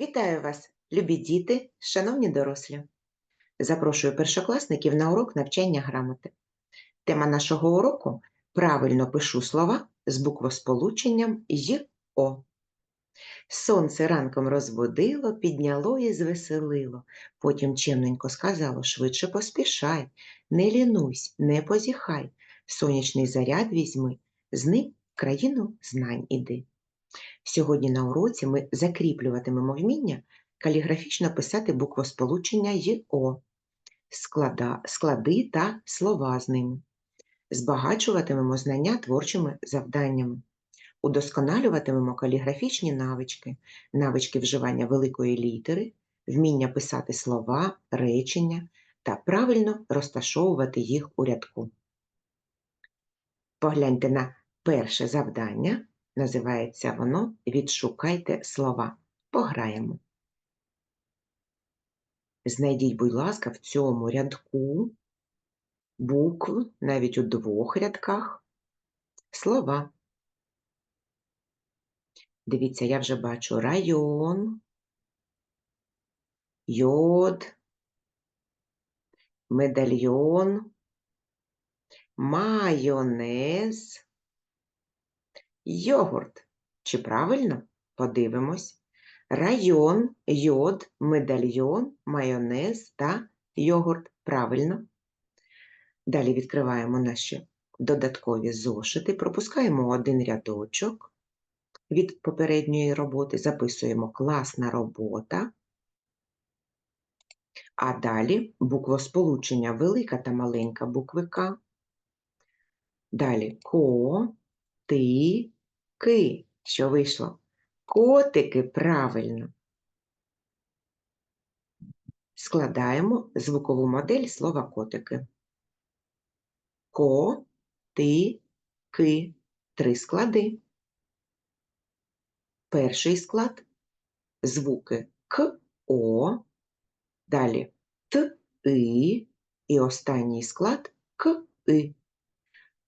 Вітаю вас, любі діти, шановні дорослі. Запрошую першокласників на урок навчання грамоти. Тема нашого уроку правильно пишу слова з буквосполученням й О. Сонце ранком розбудило, підняло і звеселило. Потім чемненько сказало, швидше поспішай, не лінусь, не позіхай, сонячний заряд візьми, з ним в країну знань іди. Сьогодні на уроці ми закріплюватимемо вміння каліграфічно писати буквосполучення й О, склада, склади та слова з ними. Збагачуватимемо знання творчими завданнями. Удосконалюватимемо каліграфічні навички, навички вживання великої літери, вміння писати слова, речення та правильно розташовувати їх у рядку. Погляньте на перше завдання. Називається воно Відшукайте слова. Пограємо. Знайдіть, будь ласка, в цьому рядку букв, навіть у двох рядках, слова. Дивіться, я вже бачу район, йод, медальйон, майонез, йогурт. Чи правильно? Подивимось. Район, йод, медальйон, майонез та йогурт. Правильно. Далі відкриваємо наші додаткові зошити, пропускаємо один рядочок від попередньої роботи, записуємо класна робота. А далі буквосполучення велика та маленька букви К. Далі ко, ти, ки. Що вийшло? Котики правильно. Складаємо звукову модель слова котики. Ко, ти, ки. Три склади. Перший склад звуки К, О, далі Т, И і останній склад К, И.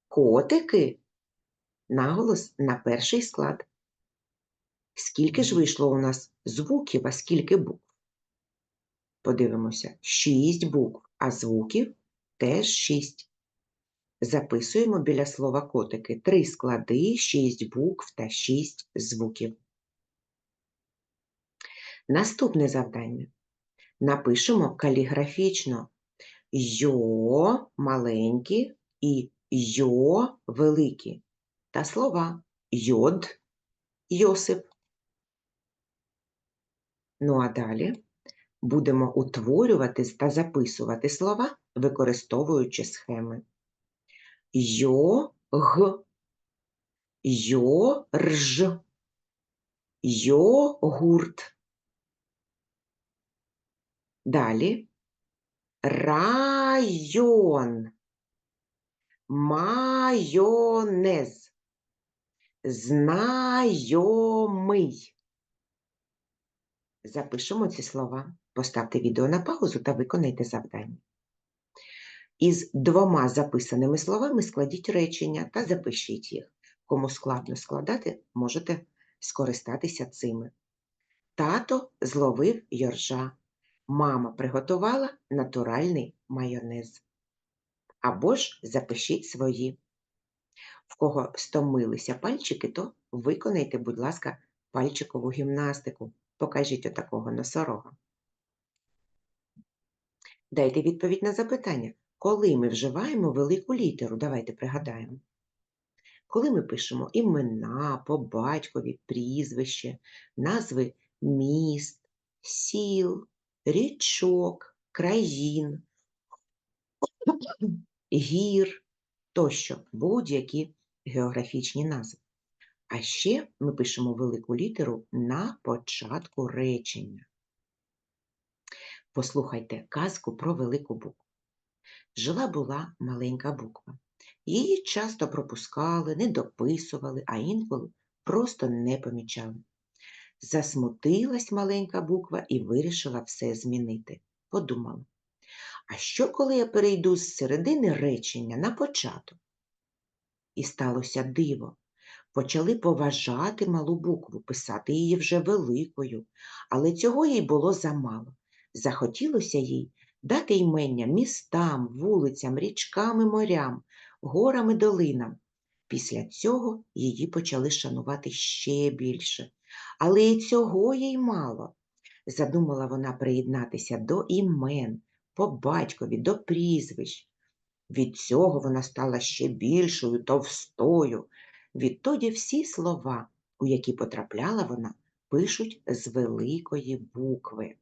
Котики наголос на перший склад. Скільки ж вийшло у нас звуків, а скільки букв? Подивимося, шість букв, а звуків теж шість. Записуємо біля слова котики три склади, шість букв та шість звуків. Наступне завдання. Напишемо каліграфічно йо маленькі і йо великі та слова йод, Йосип. Ну а далі будемо утворювати та записувати слова, використовуючи схеми. Йо г, йорж, йогурт. Далі район, майонез, знайомий. Запишемо ці слова. Поставте відео на паузу та виконайте завдання. Із двома записаними словами складіть речення та запишіть їх. Кому складно складати, можете скористатися цими. Тато зловив йоржа. Мама приготувала натуральний майонез. Або ж запишіть свої. В кого стомилися пальчики, то виконайте, будь ласка, пальчикову гімнастику. Покажіть отакого носорога. Дайте відповідь на запитання, коли ми вживаємо велику літеру, давайте пригадаємо. Коли ми пишемо імена, по батькові, прізвище, назви міст, сіл, річок, країн, гір тощо будь-які географічні назви. А ще ми пишемо велику літеру на початку речення. Послухайте казку про велику букву. Жила була маленька буква. Її часто пропускали, не дописували, а інколи просто не помічали. Засмутилась маленька буква і вирішила все змінити. Подумала, а що, коли я перейду з середини речення на початок? І сталося диво. почали поважати малу букву, писати її вже великою, але цього їй було замало. Захотілося їй дати імення містам, вулицям, річкам і морям, горам і долинам. Після цього її почали шанувати ще більше. Але і цього їй мало. Задумала вона приєднатися до імен, по батькові, до прізвищ. Від цього вона стала ще більшою, товстою. Відтоді всі слова, у які потрапляла вона, пишуть з великої букви.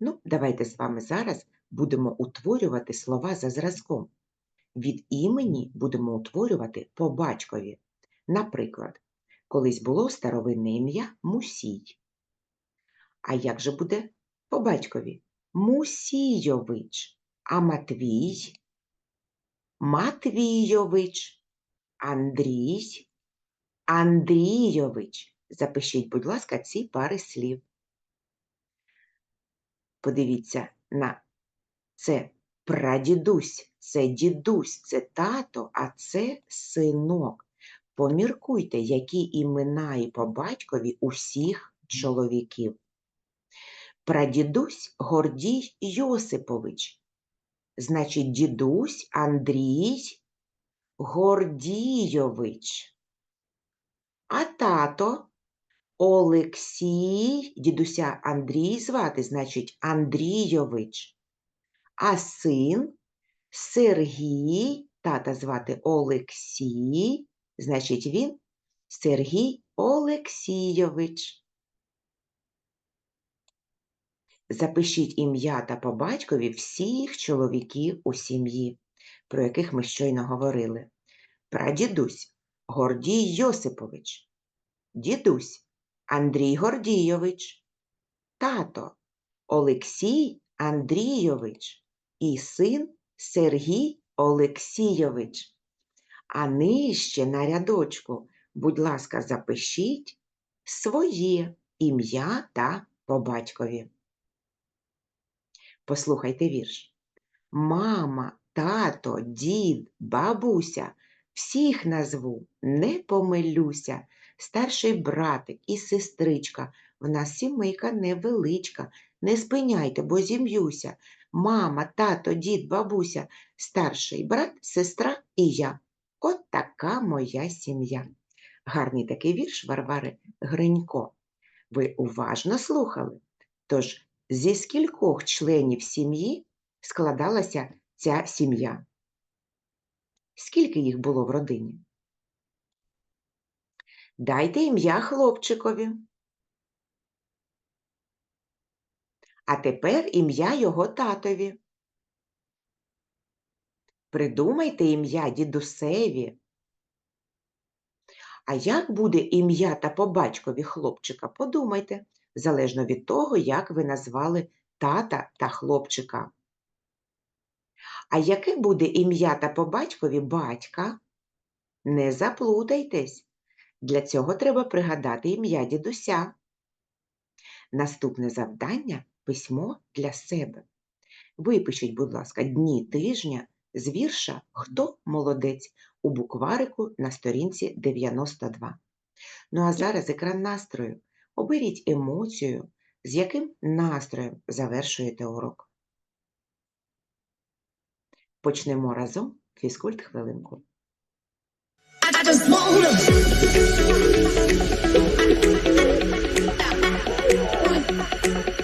Ну, давайте з вами зараз будемо утворювати слова за зразком. Від імені будемо утворювати по батькові. Наприклад, колись було старовинне ім'я Мусій. А як же буде по батькові? Мусійович, а Матвій, Матвійович, Андрій, Андрійович. Запишіть, будь ласка, ці пари слів. Подивіться на це прадідусь, це дідусь, це тато, а це синок. Поміркуйте, які імена і по батькові усіх чоловіків. Прадідусь Гордій Йосипович. Значить, дідусь Андрій Гордійович. А тато Олексій, дідуся Андрій звати, значить Андрійович. А син Сергій, тата звати Олексій, значить він Сергій Олексійович. Запишіть ім'я та по батькові всіх чоловіків у сім'ї, про яких ми щойно говорили. Прадідусь Гордій Йосипович, дідусь Андрій Гордійович, тато Олексій Андрійович і син Сергій Олексійович. А нижче на рядочку, будь ласка, запишіть своє ім'я та по батькові. Послухайте вірш. Мама, тато, дід, бабуся, всіх назву, не помилюся. Старший братик і сестричка, в нас сімейка невеличка. Не спиняйте, бо зім'юся. Мама, тато, дід, бабуся, старший брат, сестра і я. От така моя сім'я. Гарний такий вірш Варвари Гринько. Ви уважно слухали? Тож зі скількох членів сім'ї складалася ця сім'я? Скільки їх було в родині? Дайте ім'я хлопчикові. А тепер ім'я його татові. Придумайте ім'я дідусеві. А як буде ім'я та по батькові хлопчика? Подумайте залежно від того, як ви назвали тата та хлопчика. А яке буде ім'я та по батькові батька? Не заплутайтесь. Для цього треба пригадати ім'я дідуся. Наступне завдання письмо для себе. Випишіть, будь ласка, дні тижня з вірша Хто молодець у букварику на сторінці 92. Ну а зараз екран настрою. Оберіть емоцію, з яким настроєм завершуєте урок. Почнемо разом фізкульт хвилинку. I